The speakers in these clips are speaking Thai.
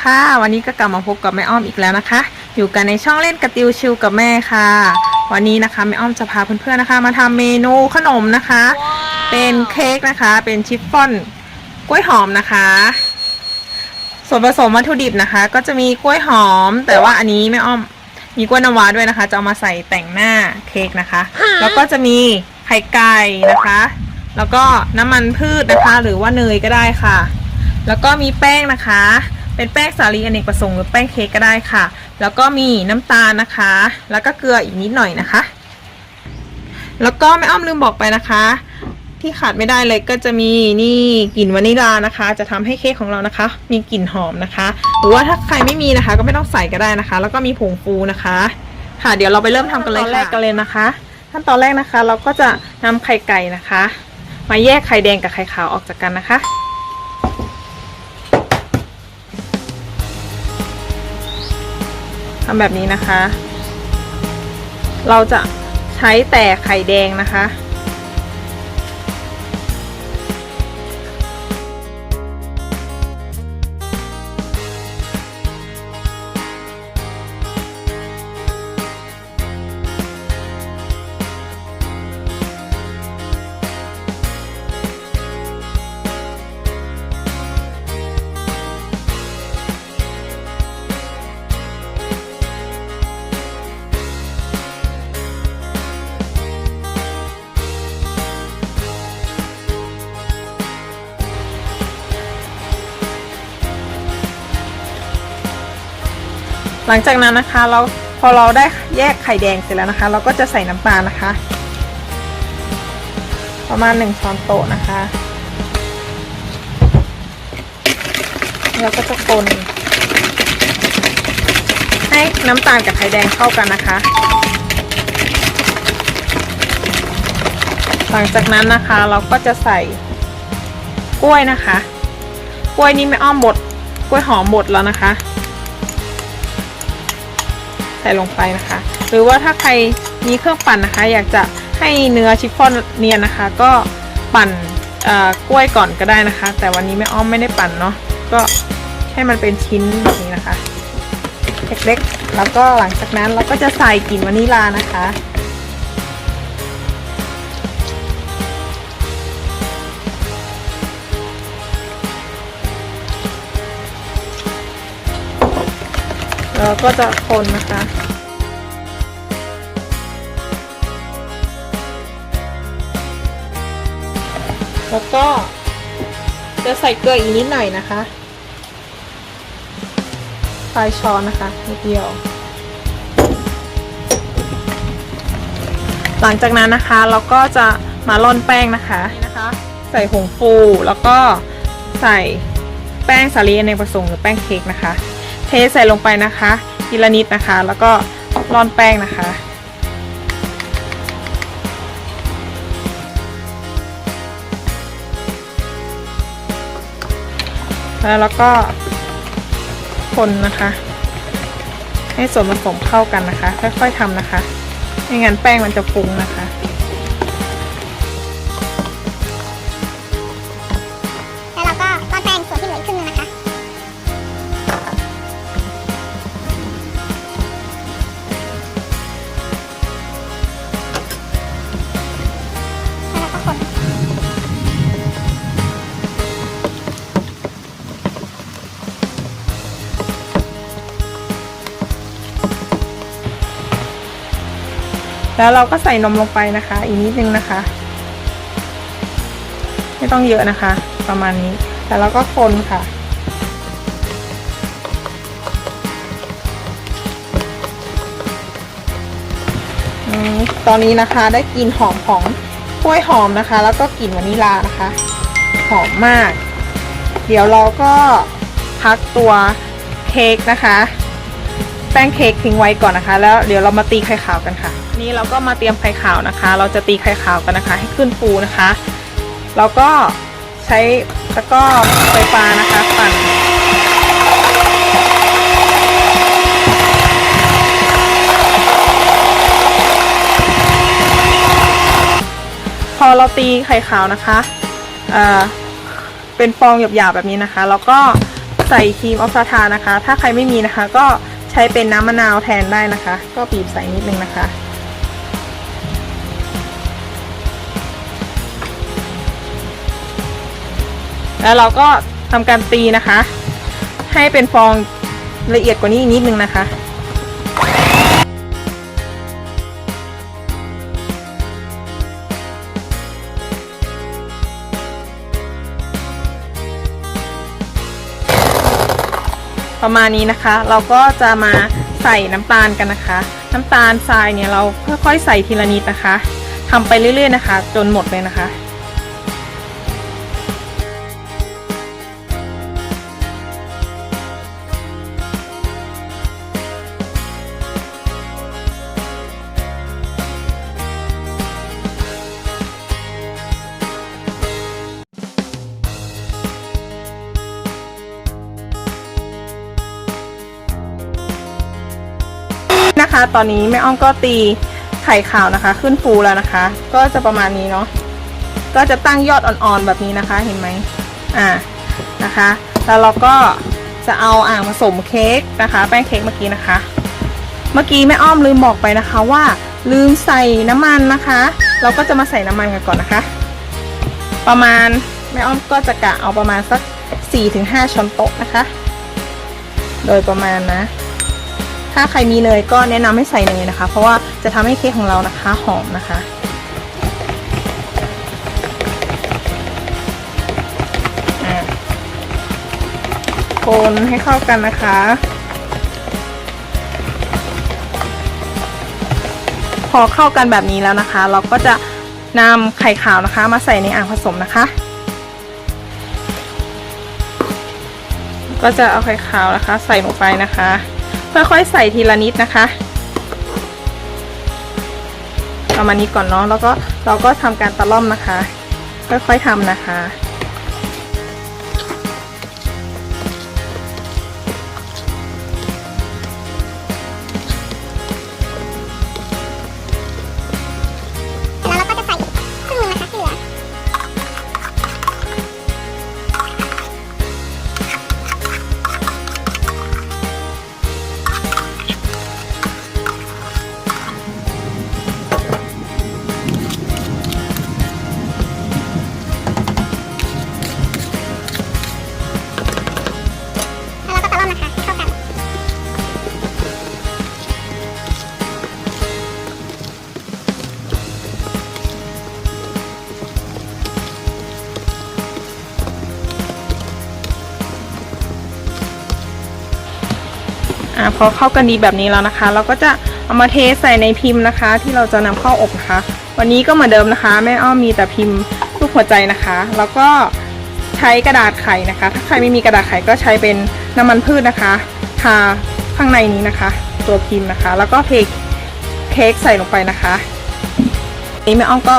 สวัสดีค่ะ วันนี้ก็กลับมาพบกับแม่อ้อมอีกแล้วนะคะ อยู่กันในช่องเล่นกระติวชิวกับแม่ค่ะ วันนี้นะคะแม่อ้อมจะพาเพื่อนๆนะคะ มาทำเมนูขนมนะคะ เป็นเค้กนะคะ เป็นชิฟฟ่อนกล้วยหอมนะคะ ส่วนผสมวัตถุดิบนะคะ ก็จะมีกล้วยหอม แต่ว่าอันนี้แม่อ้อมมีกล้วยน้ำว้าด้วยนะคะ จะเอามาใส่แต่งหน้าเค้กนะคะ แล้วก็จะมีไข่ไก่นะคะ แล้วก็น้ำมันพืชนะคะ หรือว่าเนยก็ได้ค่ะ แล้วก็มีแป้งนะคะ เป็นแป้งสาลีอเนกประสงค์หรือแป้งเค้กก็ได้ค่ะ แล้วก็มีน้ำตาลนะคะ แล้วก็เกลืออีกนิดหน่อยนะคะ แล้วก็ไม่อ้อมลืมบอกไปนะคะ ที่ขาดไม่ได้เลยก็จะมีนี่กลิ่นวานิลานะคะ จะทำให้เค้กของเรานะคะ มีกลิ่นหอมนะคะ หรือว่าถ้าใครไม่มีนะคะ ก็ไม่ต้องใส่ก็ได้นะคะ แล้วก็มีผงฟูนะคะ ค่ะเดี๋ยวเราไปเริ่มทำกันเลยค่ะขั้นตอนแรกกันเลยนะคะขั้นตอนแรกนะคะ เราก็จะนำไข่ไก่นะคะ มาแยกไข่แดงกับไข่ขาวออกจากกันนะคะำแบบนี้นะคะ เราจะใช้แต่ไข่แดงนะคะ หลังจากนั้นนะคะเราพอเราได้แยกไข่แดงเสร็จแล้วนะคะ เราก็จะใส่น้ำตาลนะคะ ประมาณหนึ่งช้อนโต๊ะนะคะแล้วก็จะคนให้น้ำตาลกับไข่แดงเข้ากันนะคะ หลังจากนั้นนะคะเราก็จะใส่กล้วยนะคะ กล้วยนี้ไม่อ้อมบดกล้วยหอมบดแล้วนะคะ ใส่ลงไปนะคะ หรือว่าถ้าใครมีเครื่องปั่นนะคะ อยากจะให้เนื้อชิฟฟ่อนเนียนนะคะ ก็ปั่นกล้วยก่อนก็ได้นะคะ แต่วันนี้แม่อ้อมไม่ได้ปั่นเนาะก็ให้มันเป็นชิ้นแบบนี้นะคะ เล็กๆ แล้วก็หลังจากนั้นเราก็จะใส่กลิ่นวานิลานะคะ แล้วก็จะคนนะคะแล้วก็จะใส่เกลืออีกนิดหน่อยนะคะปลายช้อนนะคะนิดเดียว หลังจากนั้นนะคะเราก็จะมาร่อนแป้งนะคะนี่นะคะ ใส่ผงฟูแล้วก็ใส่แป้งสาลีอเนกประสงค์หรือแป้งเค้กนะคะ เทใส่ลงไปนะคะทีละนิดนะคะ แล้วก็ร่อนแป้งนะคะ แล้วก็คนนะคะ ให้ส่วนผสมเข้ากันนะคะ ค่อยๆทำนะคะไม่งั้นแป้งมันจะฟุ้งนะคะ แล้วเราก็ใส่นมลงไปนะคะ อีกนิดนึงนะคะ ไม่ต้องเยอะนะคะ ประมาณนี้แล้วเราก็คนค่ะตอนนี้นะคะได้กลิ่นหอมของกล้วยหอมนะคะ แล้วก็กลิ่นวานิลานะคะ หอมมาก เดี๋ยวเราก็พักตัวเค้กนะคะ แป้งเค้กทิ้งไว้ก่อนนะคะ แล้วเดี๋ยวเรามาตีไข่ขาวกันค่ะ นี่เราก็มาเตรียมไข่ขาวนะคะ เราจะตีไข่ขาวกันนะคะ ให้ขึ้นฟูนะคะ เราก็ใช้ตะกร้อไฟฟ้านะคะปั่นพอเราตีไข่ขาวนะคะเออเป็นฟองหยาบๆแบบนี้นะคะ แล้วก็ใส่ครีมออฟซาทานะคะ ถ้าใครไม่มีนะคะ ก็ ใช้เป็นน้ำมะนาวแทนได้นะคะ ก็บีบใส่นิดนึงนะคะ แล้วเราก็ทำการตีนะคะ ให้เป็นฟองละเอียดกว่านี้อีกนิดนึงนะคะ ประมาณนี้นะคะ เราก็จะมาใส่น้ำตาลกันนะคะ น้ำตาลทรายเนี่ยเราค่อยๆใส่ทีละนิดนะคะทำไปเรื่อยๆนะคะ จนหมดเลยนะคะ นะคะ ตอนนี้แม่อ้อมก็ตีไข่ขาวนะคะ ขึ้นฟูแล้วนะคะ ก็จะประมาณนี้เนาะก็จะตั้งยอดอ่อนๆแบบนี้นะคะเห็นไหมอ่านะคะ แล้วเราก็จะเอาอ่างผสมเค้กนะคะ แป้งเค้กเมื่อกี้นะคะ เมื่อกี้แม่อ้อมลืมบอกไปนะคะว่าลืมใส่น้ำมันนะคะ เราก็จะมาใส่น้ำมันกันก่อนนะคะ ประมาณแม่อ้อมก็จะกะเอาประมาณสัก4-5ช้อนโต๊ะนะคะ โดยประมาณนะ ถ้าใครมีเนยก็แนะนำให้ใส่เนยนะคะ เพราะว่าจะทำให้เค้กของเรานะคะหอมนะคะอะคนให้เข้ากันนะคะพอเข้ากันแบบนี้แล้วนะคะ เราก็จะนำไข่ขาวนะคะ มาใส่ในอ่างผสมนะคะ ก็จะเอาไข่ขาวนะคะ ใส่ลงไปนะคะ ค่อยๆใส่ทีละนิดนะคะประมาณนี้ก่อนเนาะแล้วก็เราก็ทำการตะล่อมนะคะ ค่อยๆทำนะคะ อ่าพอเข้ากันดีแบบนี้แล้วนะคะ เราก็จะเอามาเทใส่ในพิมพ์นะคะ ที่เราจะนำเข้าอบนะคะ วันนี้ก็เหมือนเดิมนะคะ แม่อ้อมมีแต่พิมพ์รูปหัวใจนะคะ แล้วก็ใช้กระดาษไขนะคะ ถ้าใครไม่มีกระดาษไขก็ใช้เป็นน้ำมันพืชนะคะทาข้างในนี้นะคะ ตัวพิมพ์นะคะ แล้วก็เทเค้กใส่ลงไปนะคะนี่แม่อ้อมก็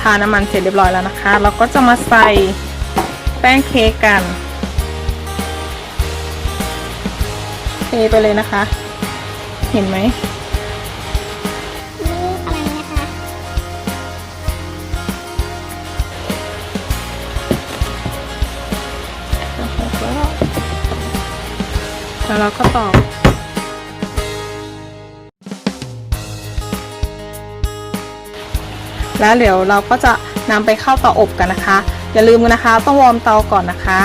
ทาน้ำมันเสร็จเรียบร้อยแล้วนะคะ เราก็จะมาใส่แป้งเค้กกัน เทไปเลยนะคะ เห็นไหมนี่ประมาณนี้นะคะแล้วเราก็ตอกแล้วเดี๋ยวเราก็จะนำไปเข้าเตาอบกันนะคะ อย่าลืมนะคะ ต้องวอร์มเตาก่อนนะคะ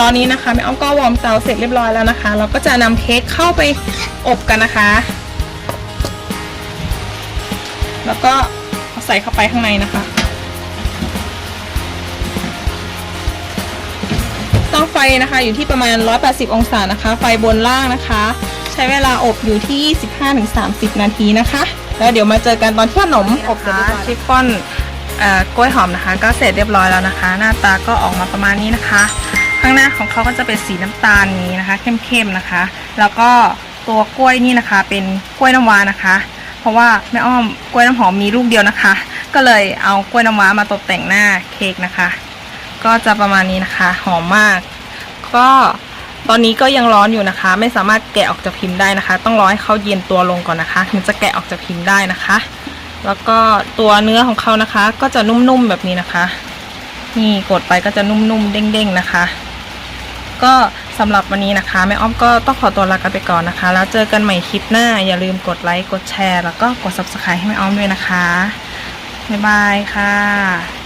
ตอนนี้นะคะแม่อ้อมก็วอร์มเตาเสร็จเรียบร้อยแล้วนะคะ เราก็จะนำเค้กเข้าไปอบกันนะคะ แล้วก็ใส่เข้าไปข้างในนะคะ ต้องไฟนะคะอยู่ที่ประมาณ 180 องศานะคะ ไฟบนล่างนะคะ ใช้เวลาอบอยู่ที่15-30 นาทีนะคะ แล้วเดี๋ยวมาเจอกันตอนที่ขนมอบเสร็จเรียบร้อยชิฟฟ่อนกล้วยหอมนะคะ ก็เสร็จเรียบร้อยแล้วนะคะ หน้าตาก็ออกมาประมาณนี้นะคะ ข้างหน้าของเขาก็จะเป็นสีน้ำตาลนี้นะคะ เข้มๆนะคะ แล้วก็ตัวกล้วยนี่นะคะ เป็นกล้วยน้ำว้านะคะ เพราะว่าแม่อ้อมกล้วยน้ำหอมมีลูกเดียวนะคะ ก็เลยเอากล้วยน้ำว้ามาตกแต่งหน้าเค้กนะคะ ก็จะประมาณนี้นะคะหอมมาก ก็ตอนนี้ก็ยังร้อนอยู่นะคะ ไม่สามารถแกะออกจากพิมพ์ได้นะคะ ต้องรอให้เขาเย็นตัวลงก่อนนะคะถึงจะแกะออกจากพิมพ์ได้นะคะ แล้วก็ตัวเนื้อของเขานะคะ ก็จะนุ่มๆแบบนี้นะคะ นี่กดไปก็จะนุ่มๆเด้งๆนะคะ ก็สำหรับวันนี้นะคะแม่อ้อมก็ต้องขอตัวลากันไปก่อนนะคะ แล้วเจอกันใหม่คลิปหน้า อย่าลืมกดไลค์กดแชร์ แล้วก็กด subscribe ให้แม่อ้อมด้วยนะคะบ๊ายบายค่ะ